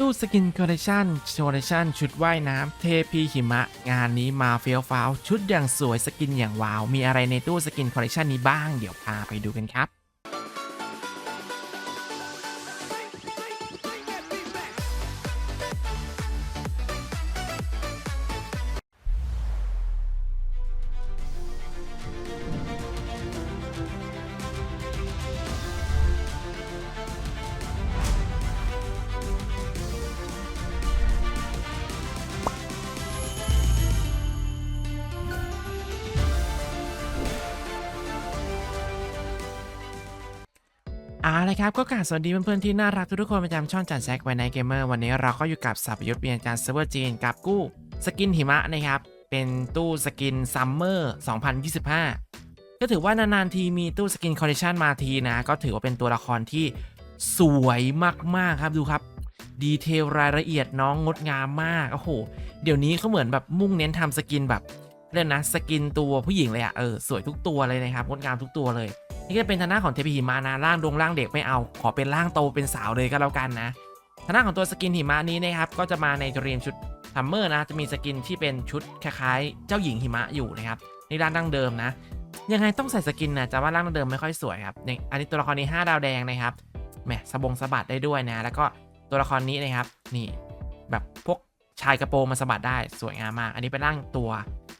ตู้สกินคอลเลคชันโชว์เลคชันชุดว่ายน้ำเทพีหิมะ งานนี้มาเฟี้ยวฟ้าวชุดอย่างสวยสกินอย่างว้าว มีอะไรในตู้สกินคอลเลคชันนี้บ้าง เดี๋ยวพาไปดูกันครับ เอาละครับก็กราบสวัสดีเพื่อนๆที่น่ารักทุกคนประจำช่องจันแซกไวไนเกมเมอร์วันนี้เราก็อยู่กับสับยุทธเปียนการเซิร์ฟเวอร์จีนกับกู้สกินหิมะนะครับ เป็นตู้สกินซัมเมอร์2025 ก็ถือว่านานๆทีมีตู้สกินคอลเลคชันมาทีนะ ก็ถือว่าเป็นตัวละครที่สวยมากๆครับดูครับ ดีเทลรายละเอียดน้องงดงามมาก โอ้โห เดี๋ยวนี้เขาเหมือนแบบมุ่งเน้นทำสกินแบบเรียกนะสกินตัวผู้หญิงเลยอะเออสวยทุกตัวเลยนะครับงดงามทุกตัวเลย นี่ก็เป็นทางหน้าของเทพีหิมะนะร่างดวงร่างเด็กไม่เอาขอเป็นร่างโตเป็นสาวเลยก็แล้วกันนะทางหน้าของตัวสกินหิมะนี้นะครับก็จะมาในเรียมชุดซัมเมอร์นะจะมีสกินที่เป็นชุดคล้ายๆ เจ้าหญิงหิมะอยู่นะครับในร่างดั้งเดิมนะ ยังไงต้องใส่สกินนะจะว่าร่างดั้งเดิมไม่ค่อยสวยครับอันนี้ตัวละครนี้5ดาวแดงนะครับแหมสบงสะบัดได้ด้วยนะ แล้วก็ตัวละครนี้นะครับนี่แบบพวกชายกระโปรงมาสะบัดได้สวยงามมาก อันนี้เป็นร่างตัว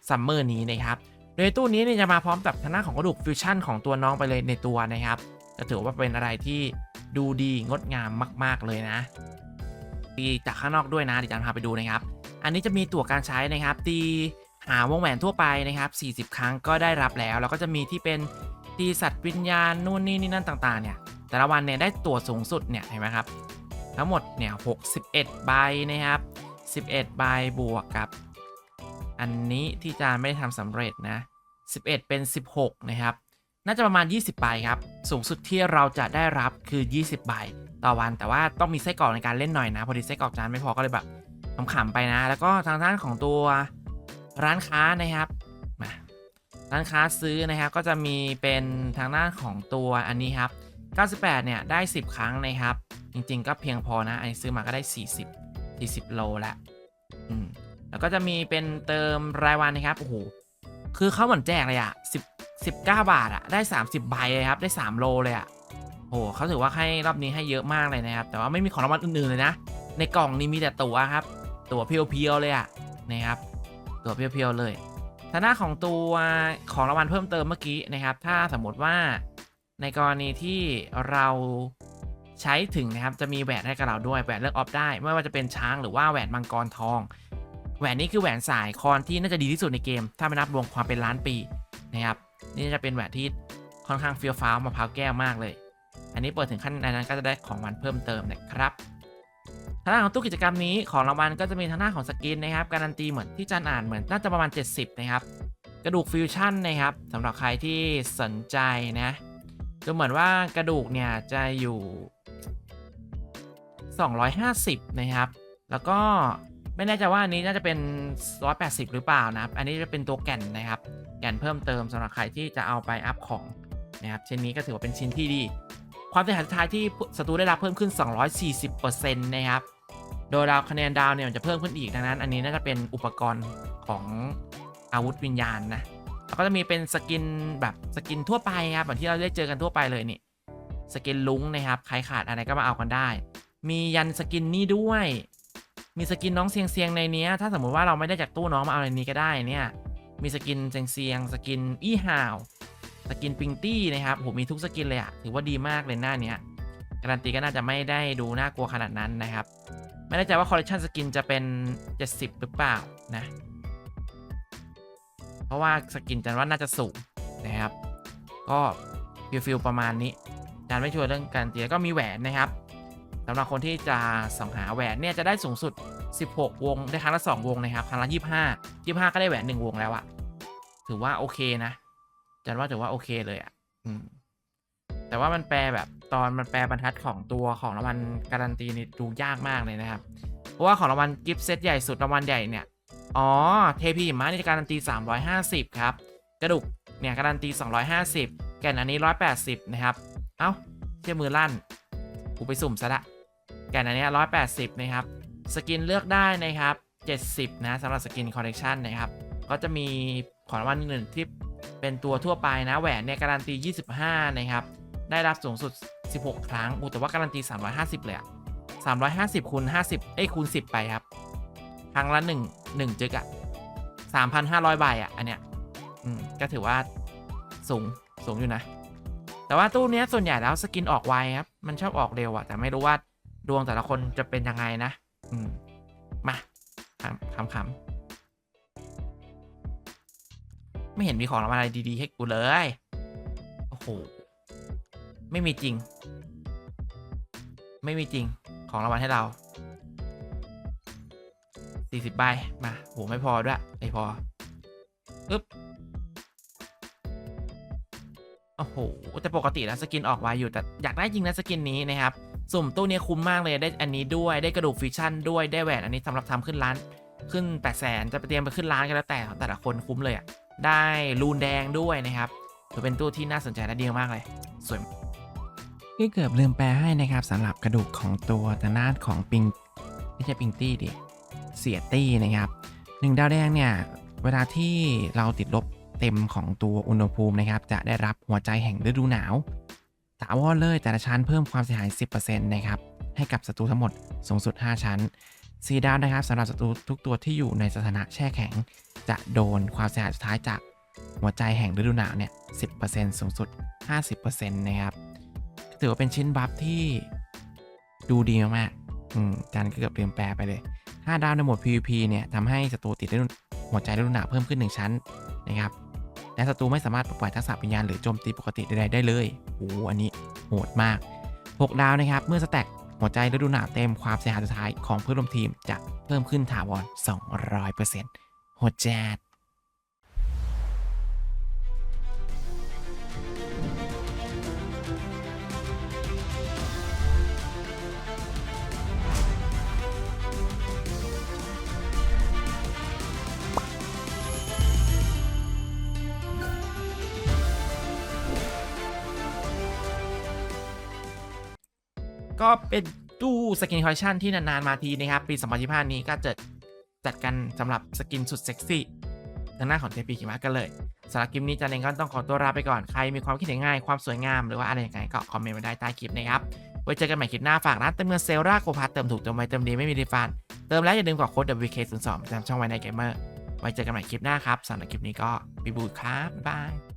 ซัมเมอร์นี้นะครับ โดยตู้นี้เนี่ยจะมาพร้อมกับทางหน้าของกระดูกฟิวชั่นของตัวน้องไปเลยในตัวนะครับก็ถือว่าเป็นอะไรที่ดูดีงดงามมาก ๆ เลยนะตีจากข้างนอกด้วยนะเดี๋ยวจะพาไปดูนะครับ อันนี้จะมีตั๋วการใช้นะครับ ตีหาวงแหวนทั่วไปนะครับ 40 ครั้งก็ได้รับแล้ว แล้วก็จะมีที่เป็นตีสัตว์วิญญาณนู่นนี่นี่นั่นต่างๆ เนี่ย แต่ละวันเนี่ยได้ตั๋วสูงสุดเนี่ยเห็นไหมครับ ทั้งหมดเนี่ย 61 ใบนะครับ 11 ใบบวกกับ อันนี้ที่จานไม่ได้ทำสำเร็จนะ 11 เป็น 16 นะครับ น่าจะประมาณ 20ใบครับ สูงสุดที่เราจะได้รับคือ 20 ใบต่อวัน แต่ว่าต้องมีไส้กรอกในการเล่นหน่อยนะ พอดีไส้กรอกจานไม่พอก็เลยแบบขำๆไปนะ แล้วก็ทางด้านของตัวร้านค้านะครับมาร้านค้าซื้อนะครับก็จะมีเป็นทางด้านของตัวอันนี้ครับ 98 เนี่ย ได้ 10 ครั้งนะครับ จริงๆ ก็เพียงพอนะ อันนี้ซื้อมาก็ได้ 40 40 โลละ แล้วก็จะมีเป็นเติมรายวันนะครับโอ้โหคือเขาเหมือนแจกเลยอะ10 19บาทอะได้30ใบเลยครับได้3โลเลยอะโอ้โหเขาถือว่าให้รอบนี้ให้เยอะมากเลยนะครับ แต่ว่าไม่มีของรางวัลอื่นๆเลยนะ ในกล่องนี้มีแต่ตั๋วครับ ตั๋วเพียวๆเลยอะนะครับตั๋วเพียวๆเลยทางหน้าของตัวของรางวัลเพิ่มเติมเมื่อกี้นะครับ ถ้าสมมติว่าในกรณีที่เราใช้ถึงนะครับจะมีแหวนให้กับเราด้วยแหวนเลือกออฟได้ ไม่ว่าจะเป็นช้างหรือว่าแหวนมังกรทอง แหวนนี้คือแหวนสายคอนที่น่าจะดีที่สุดในเกม ถ้าไม่นับรวมความเป็นล้านปีนะครับนี่จะเป็นแหวนที่ค่อนข้างเฟี้ยวฟ้าวมะพร้าวแก้วมากเลย อันนี้เปิดถึงขั้นในนั้นก็จะได้ของรางวัลเพิ่มเติมนะครับทางด้านของตู้กิจกรรมนี้ของรางวัลก็จะมีทางด้านของสกินนะครับการันตีเหมือนที่จันอ่านเหมือนน่าจะประมาณ 70 นะครับ กระดูกฟิวชั่นนะครับสำหรับใครที่สนใจนะก็เหมือนว่ากระดูกเนี่ยจะอยู่ 250 นะครับ แล้วก็ ไม่แน่ใจว่าอันนี้น่าจะเป็น 180 หรือเปล่านะครับ อันนี้จะเป็นตัวแก่นนะครับ แก่นเพิ่มเติมสำหรับใครที่จะเอาไปอัพของนะครับชิ้นนี้ก็ถือว่าเป็นชิ้นที่ดี ความเสียหายสุดท้ายที่ศัตรูได้รับเพิ่มขึ้น 240%นะครับ โดยดาวคะแนนดาวเนี่ยจะเพิ่มขึ้นอีกดังนั้น อันนี้น่าจะเป็นอุปกรณ์ของอาวุธวิญญาณนะแล้วก็จะมีเป็นสกินแบบสกินทั่วไปครับเหมือนที่เราได้เจอกันทั่วไปเลยนี่สกินลุงนะครับใครขาดอะไรก็มาเอากันได้ มียันสกินนี่ด้วย มีสกินน้องเซียงเซียงในเนี้ย ถ้าสมมุติว่าเราไม่ได้จากตู้น้องมาเอาในนี้ก็ได้เนี่ย มีสกินเซียงเซียงสกินอี้ฮาว สกินปิงตี้นะครับโหมีทุกสกินเลยอะถือว่าดีมากเลยหน้าเนี้ยการันตีก็น่าจะไม่ได้ดูน่ากลัวขนาดนั้นนะครับ ไม่แน่ใจว่าคอลเลคชันสกินจะเป็น 70 หรือเปล่านะ เพราะว่าสกินจันว่าน่าจะสูงนะครับ ก็ฟิลฟิลประมาณนี้จานไม่ชัวร์เรื่องการันตีแล้วก็มีแหวนนะครับ สำหรับคนที่จะส่องหาแหวนเนี่ยจะได้สูงสุด 16 วง ได้ครั้งละ 2 วงนะครับ ครั้งละ 25 25 ก็ได้แหวน 1 วงแล้วอะถือว่าโอเคนะจันว่าถือว่าโอเคเลยอะอืมแต่ว่ามันแปลแบบตอนมันแปลบรรทัดของตัวของรางวัลการันตีนี่ดูยากมากเลยนะครับ เพราะว่าของรางวัลกิฟต์เซตใหญ่สุดรางวัลใหญ่เนี่ย อ๋อ เทพีหิมะนี่การันตี 350 ครับ กระดูกเนี่ยการันตี 250 แก่นอันนี้ 180 นะครับ เอ้าเชื่อมือลั่น กูไปสุ่มซะละ แก่นอันนี้ร้อยแปดสิบนะครับ สกินเลือกได้นะครับเจ็ดสิบนะสำหรับสกินคอลเลกชันนะครับ ก็จะมีของรางวัลหนึ่งที่เป็นตัวทั่วไปนะแหวนเนี่ยการันตี 25 นะครับ ได้รับสูงสุด 16 ครั้งอูแต่ว่าการันตี 350 เลยอะ350คูณ50 เอ้ยคูณ 10 ไปครับ ครั้งละ 1 1 จึกอะ3,500 ใบอะอันเนี้ยอืมก็ถือว่าสูงสูงอยู่นะ แต่ว่าตู้เนี้ยส่วนใหญ่แล้วสกินออกไวครับ มันชอบออกเร็วอะแต่ไม่รู้ว่า ดวงแต่ละคนจะเป็นยังไงนะ อืม มาคำคำๆไม่เห็นมีของรางวัลอะไรดีๆ ให้กูเลย โอ้โห ไม่มีจริง ไม่มีจริง ของรางวัลให้เรา 40ใบ มา โห ไม่พอด้วยไม่พออึ๊บโอ้โห แต่ปกติแล้วสกินออกไวอยู่แต่อยากได้จริงนะสกินนี้นะครับ สุ่มตู้นี้คุ้มมากเลยได้อันนี้ด้วยได้กระดูกฟิชชั่นด้วยได้แหวนอันนี้สำหรับทำขึ้นร้าน ขึ้น8 0 0แสนจะไปเตรียมไปขึ้นร้านกันแล้วแต่แต่ละคนคุ้มเลยอะ่ะได้รูนแดงด้วยนะครับถือเป็นตู้ที่น่าสนใจและดีมากเลยสวยก็เกือบลืมแปลให้นะครับสำหรับกระดูกของตัวทางด้านของปิงไม่ใช่ปิงตี้ดิเสียตี้นะครับหนึ่งดาวแดงเนี่ยเวลาที่เราติดลบเต็มของตัวอุณหภูมินะครับ จะได้รับหัวใจแห่งฤดูหนาว ถาวรเลยแต่ละชั้นเพิ่มความเสียหาย 10%นะครับ ให้กับศัตรูทั้งหมดสูงสุด 5 ชั้นสีดาวนะครับสำหรับศัตรูทุกตัวที่อยู่ในสถานะแช่แข็ง จะโดนความเสียหายสุดท้ายจากหัวใจแห่งฤดูหนาวเนี่ย 10%สูงสุด 50%นะครับ ถือว่าเป็นชิ้นบัฟที่ดูดีมากๆอืมจันก็เกือบลืมแปลไปเลย 5 ดาวในหมวด PVP เนี่ยทำให้ศัตรูติดฤดูหัวใจฤดูหนาวเพิ่มขึ้น 1 ชั้นนะครับ และศัตรูไม่สามารถปลดปล่อยทักษะวิญญาณหรือโจมตีปกติใดๆได้เลยโอ้อันนี้โหดมาก 6 ดาวนะครับ เมื่อสแต็กหัวใจฤดูหนาวเต็มความเสียหายสุดท้ายของเพื่อนร่วมทีมจะเพิ่มขึ้นถาวร 200%โหดจัด ก็เป็นตู้สกินคอลเลคชันที่นานๆมาทีนะครับ ปี 2025 นี้ก็จะจัดกันสำหรับสกินสุดเซ็กซี่ทางหน้าของเทปีขิมะกันเลยสำหรับคลิปนี้จันเองก็ต้องขอตัวลาไปก่อน ใครมีความคิดเห็นง่ายความสวยงามหรือว่าอะไรยังไงก็คอมเมนต์มาได้ใต้คลิปนะครับ ไว้เจอกันใหม่คลิปหน้าฝากร้านเติมเงินเซลราโกพาเติมถูกเติมไวเติมดีไม่มีรีฟัน เติมแล้วอย่าลืมกดโค้ด WK02 ประจำช่องไว้ในเกมเมอร์ไว้เจอกันใหม่คลิปหน้าครับสำหรับคลิปนี้ก็บีบูดครับบ๊ายบาย